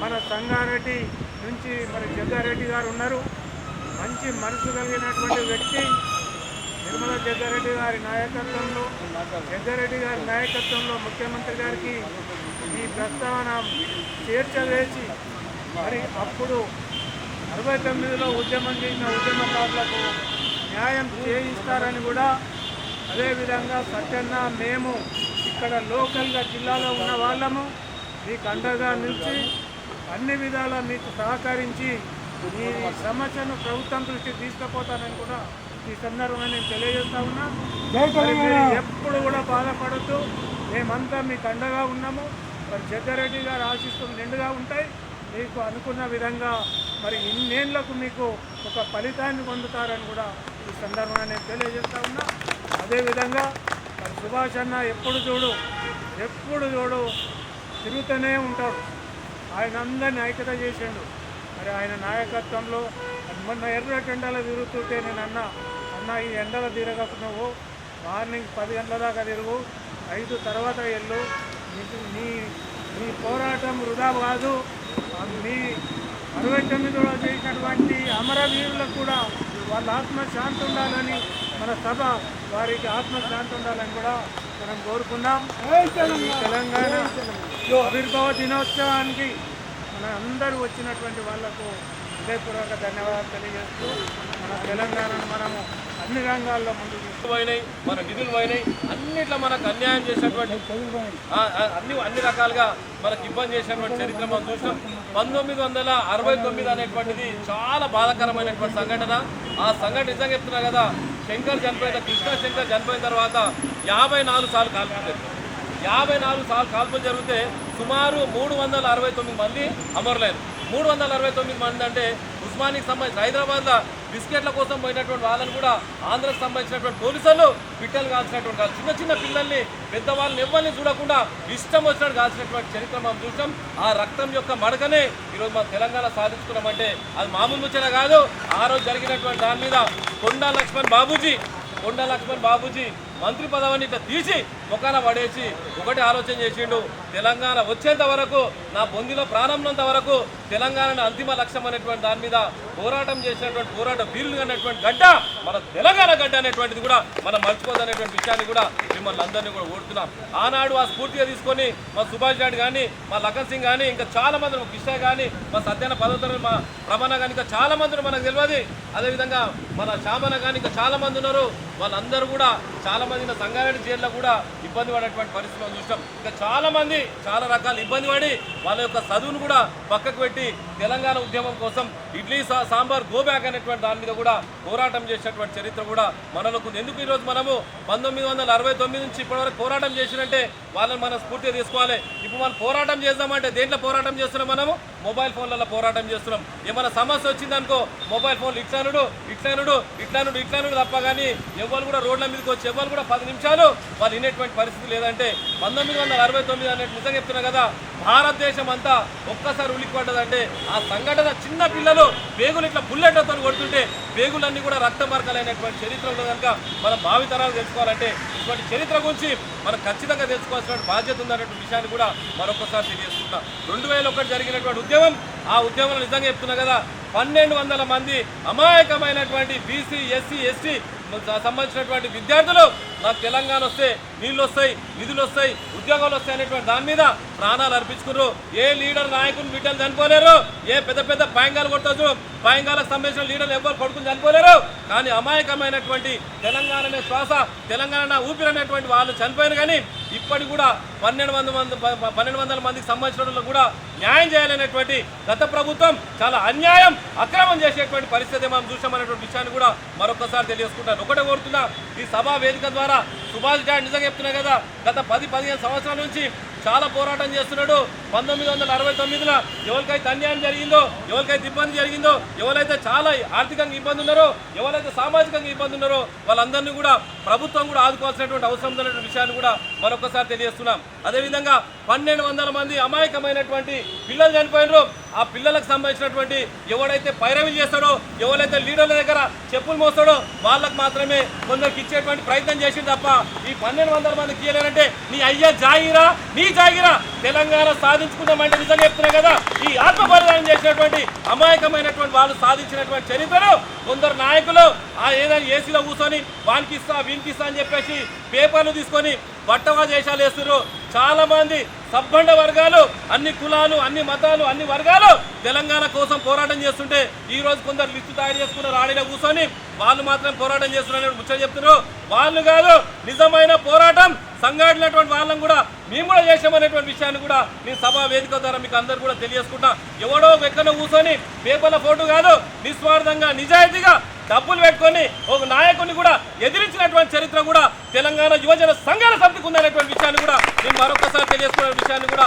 మన సంగారెడ్డి నుంచి మన జగ్గారెడ్డి గారు ఉన్నారు. మంచి మనసు కలిగినటువంటి వ్యక్తి నిర్మలా జగ్గారెడ్డి గారి నాయకత్వంలో జగ్గారెడ్డి గారి నాయకత్వంలో ముఖ్యమంత్రి గారికి ఈ ప్రస్తావన చేర్చవేసి మరి అప్పుడు అరవై తొమ్మిదిలో ఉద్యమం చేసిన ఉద్యమకారులకు న్యాయం చేయిస్తారని కూడా అదేవిధంగా సత్యన్న మేము ఇక్కడ లోకల్గా జిల్లాలో ఉన్న వాళ్ళము మీకు అండగా నిలిచి అన్ని విధాలా మీకు సహకరించి ఈ సమస్యను ప్రభుత్వం దృష్టికి తీసుకుపోతానని కూడా ఈ సందర్భంగా నేను తెలియజేస్తా ఉన్నా. ఎప్పుడు కూడా బాధపడద్దు. మేమంతా మీకు అండగా ఉన్నాము. మరి జగ్గారెడ్డి గారు ఆశిస్తులు నిండుగా ఉంటాయి. మీకు అనుకున్న విధంగా మరి ఇన్నేళ్ళకు మీకు ఒక ఫలితాన్ని పొందుతారని కూడా ఈ సందర్భంగా నేను తెలియజేస్తా ఉన్నా. అదేవిధంగా మరి సుభాష్ అన్న ఎప్పుడు చూడు ఎప్పుడు చూడు తిరుగుతూనే ఉంటాడు. ఆయన అందరిని ఐక్యత చేసిండు. మరి ఆయన నాయకత్వంలో మొన్న ఎర్ర ఎండలో తిరుగుతుంటే నేను అన్న అన్న ఈ ఎండలో తిరగకున్నావు నువ్వు. మార్నింగ్ పది గంటల దాకా తిరుగు. ఐదు తర్వాత వెళ్ళు. నీకు నీ నీ పోరాటం వృధా కాదు. మీ అరవై తొమ్మిదిలో చేసినటువంటి అమరవీరులకు కూడా వాళ్ళ ఆత్మ శాంతి ఉండాలని మన సభ వారికి ఆత్మ శాంతి ఉండాలని కూడా మనం కోరుకుందాం ఈ తెలంగాణ. ఆవిర్భావ దినోత్సవానికి మన అందరూ వచ్చినటువంటి వాళ్ళకు హృదయపూర్వక ధన్యవాదాలు తెలియజేస్తూ మన తెలంగాణను మనము అన్ని రంగాల్లో ముందుకు పోయినాయి మన నిధులు పోయినాయి అన్నిట్లో మనకు అన్యాయం చేసినటువంటి అన్ని అన్ని రకాలుగా మనకు ఇబ్బంది చేసినటువంటి చరిత్ర మనం చూసినాం. పంతొమ్మిది వందల అరవై తొమ్మిది అనేటువంటిది చాలా బాధాకరమైనటువంటి సంఘటన. ఆ సంఘటన నిజంగా చెప్తున్నా కదా శంకర్ చనిపోయిన కృష్ణ శంకర్ చనిపోయిన తర్వాత యాభై నాలుగు సార్లు కాల్పులు జరిగింది యాభై నాలుగు సార్లు కాల్పులు జరిగితే సుమారు మూడు వందల అరవై తొమ్మిది మంది అమరులైన మూడు వందల అరవై తొమ్మిది మంది అంటే ఉస్మానికి సంబంధించి హైదరాబాద్లో బిస్కెట్ల కోసం పోయినటువంటి వాళ్ళని కూడా ఆంధ్రకు సంబంధించినటువంటి పోలీసులు పిట్టలు కాల్చినటువంటి కాదు చిన్న చిన్న పిల్లల్ని పెద్దవాళ్ళని ఎవరిని చూడకుండా ఇష్టం వచ్చినట్టు కాల్చినటువంటి చరిత్ర మనం చూసాం. ఆ రక్తం యొక్క మడకనే ఈరోజు మన తెలంగాణ సాధించుకున్నామంటే అది మామూలు ముచ్చట కాదు. ఆ రోజు జరిగినటువంటి దాని మీద కొండా లక్ష్మణ్ బాబూజీ కొండా లక్ష్మణ్ బాబూజీ మంత్రి పదవిని ఇట్లా తీసి ముఖాన పడేసి ఒకటి ఆలోచన చేసిండు తెలంగాణ వచ్చేంత వరకు నా బొందిలో ప్రారంభంత వరకు తెలంగాణ అంతిమ లక్ష్యం అనేటువంటి దాని మీద పోరాటం చేసినటువంటి పోరాట వీరులు అనేటువంటి గడ్డ మన తెలంగాణ గడ్డ అనేటువంటిది కూడా మనం మర్చిపోదనేటువంటి విషయాన్ని కూడా మిమ్మల్ని అందరినీ కూడా ఓడుతున్నాం. ఆనాడు ఆ స్ఫూర్తిగా తీసుకొని మా సుభాష్ రెడ్డి కానీ మా లఖన్ సింగ్ కానీ ఇంకా చాలా మంది కిషా కానీ మా సత్యన పదవులు మా ప్రమాణ కానీ ఇంకా చాలా మంది మనకు తెలియదు. అదేవిధంగా మన శామన కానీ ఇంకా చాలా మంది ఉన్నారు. వాళ్ళందరూ కూడా చాలా మంది సంగారెడ్డి జైల్లో కూడా ఇబ్బంది పడేటువంటి పరిస్థితి మనం చూసాం ఇంకా చాలా మంది చాలా రకాల ఇబ్బంది పడి వాళ్ళ యొక్క చదువును కూడా పక్కకు పెట్టి తెలంగాణ ఉద్యమం కోసం ఇడ్లీ సా- సాంబార్ గోబ్యాక్ అనేటువంటి దాని మీద కూడా పోరాటం చేసినటువంటి చరిత్ర కూడా మనలకు ఎందుకు ఈరోజు మనము పంతొమ్మిది వందల అరవై తొమ్మిది నుంచి ఇప్పటివరకు పోరాటం చేసినంటే వాళ్ళని మనం స్ఫూర్తిగా తీసుకోవాలి. ఇప్పుడు మనం పోరాటం చేద్దామంటే దేంట్లో పోరాటం చేస్తున్నాం మనము? మొబైల్ ఫోన్లలో పోరాటం చేస్తున్నాం. ఏమైనా సమస్య వచ్చిందనుకో మొబైల్ ఫోన్లు ఇట్లానుడు ఇట్లానుడు ఇట్లానుడు ఇట్లానుడు తప్ప కానీ ఎవరు కూడా రోడ్ల మీదకి వచ్చి ఎవరు కూడా పది నిమిషాలు వాళ్ళు వినేటువంటి పరిస్థితి లేదంటే పంతొమ్మిది వందల అరవై తొమ్మిది అనేది నిజంగా చెప్తున్నా కదా భారతదేశం అంతా ఒక్కసారి ఉలికి పడ్డదంటే ఆ సంఘటన చిన్న పిల్లలు పేగులు ఇట్లా బుల్లెట్లతో కొడుతుంటే పేగులన్నీ కూడా రక్త మార్గాలైనటువంటి చరిత్ర ఉంది కనుక మనం భావితరాలు తెలుసుకోవాలంటే ఇటువంటి చరిత్ర గురించి మనం ఖచ్చితంగా తెలుసుకోవాల్సిన బాధ్యత ఉందన్నటువంటి విషయాన్ని కూడా మరొకసారి తెలియజేస్తున్నా రెండు వేల ఒకటి జరిగినటువంటి ఉద్యమం ఆ ఉద్యమంలో నిజంగా చెప్తున్నా కదా పన్నెండు వందల మంది అమాయకమైనటువంటి బీసీ ఎస్సీ ఎస్టీ సంబంధించినటువంటి విద్యార్థులు నాకు తెలంగాణ వస్తే నీళ్ళు వస్తాయి నిధులు వస్తాయి ఉద్యోగాలు వస్తాయి అనేటువంటి దాని మీద ప్రాణాలు అర్పించుకున్నారు. ఏ లీడర్ నాయకుని బిడ్డలు చనిపోలేరు ఏ పెద్ద పెద్ద పాయంగాలు కొట్టచ్చు పాయంగాలకు సంబంధించిన లీడర్లు ఎవరు కొడుకుని చనిపోలేరు. కానీ అమాయకమైనటువంటి తెలంగాణనే శ్వాస తెలంగాణ ఊపిరి అనేటువంటి వాళ్ళు చనిపోయారు కానీ ఇప్పటికి కూడా పన్నెండు వందల మంది పన్నెండు వందల మందికి సంబంధించిన కూడా న్యాయం చేయాలనేటువంటి గత ప్రభుత్వం చాలా అన్యాయం అక్రమం చేసేటువంటి పరిస్థితి మనం చూసామనేటువంటి విషయాన్ని కూడా మరొకసారి తెలియజేసుకుంటాను. ఒకటే కోరుతున్నా ఈ సభా వేదిక ద్వారా సుభాష్ గారు నిజంగా చెప్తున్నా కదా గత పది పదిహేను సంవత్సరాల నుంచి చాలా పోరాటం చేస్తున్నాడు. పంతొమ్మిది వందల అరవై తొమ్మిదిలో ఎవరికైతే అన్యాయం జరిగిందో ఎవరికైతే ఇబ్బంది జరిగిందో ఎవరైతే చాలా ఆర్థికంగా ఇబ్బంది ఉన్నారో ఎవరైతే సామాజికంగా ఇబ్బంది ఉన్నారో వాళ్ళందరినీ కూడా ప్రభుత్వం కూడా ఆదుకోవాల్సినటువంటి అవసరం ఉన్నటువంటి విషయాన్ని కూడా మరొకసారి తెలియజేస్తున్నాం. అదేవిధంగా పన్నెండు వందల మంది అమాయకమైనటువంటి పిల్లలు చనిపోయినారు. ఆ పిల్లలకు సంబంధించినటువంటి ఎవడైతే పైరవీలు చేస్తాడో ఎవరైతే లీడర్ల దగ్గర చెప్పులు మోస్తాడో వాళ్ళకు మాత్రమే కొందరికి ఇచ్చేటువంటి ప్రయత్నం చేసింది తప్ప ఈ పన్నెండు వందల మందికి ఇయ్యలేరంటే నీ అయ్యా జాగిరా నీ జాగిరా తెలంగాణ సాధించుకుందామంటే నిజంగా చెప్తున్నా కదా ఈ ఆత్మ బలిదానం చేసినటువంటి అమాయకమైనటువంటి వాళ్ళు సాధించినటువంటి చరిత్రను కొందరు నాయకులు ఆ ఏదైనా ఏసీలో కూర్చొని వానికి ఇస్తా వీనికి ఇస్తా అని చెప్పేసి పేపర్లు తీసుకొని బట్టవా దేశాలు వేస్తున్నారు. చాలామంది సబ్బండ వర్గాలు అన్ని కులాలు అన్ని మతాలు అన్ని వర్గాలు తెలంగాణ కోసం పోరాటం చేస్తుంటే ఈ రోజు కొందరు లిస్టు తయారు చేసుకున్నారు ఆడిలో కూర్చొని వాళ్ళు మాత్రం పోరాటం చేస్తున్నారు ముచ్చట చెప్తున్నారు. వాళ్ళు కాదు నిజమైన పోరాటం సంఘటనటువంటి వాళ్ళని కూడా మేము కూడా చేసామనేటువంటి విషయాన్ని కూడా నేను సభా వేదిక ద్వారా మీకు అందరు కూడా తెలియజేసుకుంటా. ఎవడో ఎక్కడో కూర్చొని పేపర్ల ఫోటో కాదు నిస్వార్థంగా నిజాయితీగా డబ్బులు పెట్టుకొని ఒక నాయకుడిని కూడా ఎదిరించినటువంటి చరిత్ర కూడా తెలంగాణ యువజన సంఘాల సమితికి ఉందనేటువంటి విషయాన్ని కూడా నేను మరొకసారి తెలియజేసుకున్న విషయాన్ని కూడా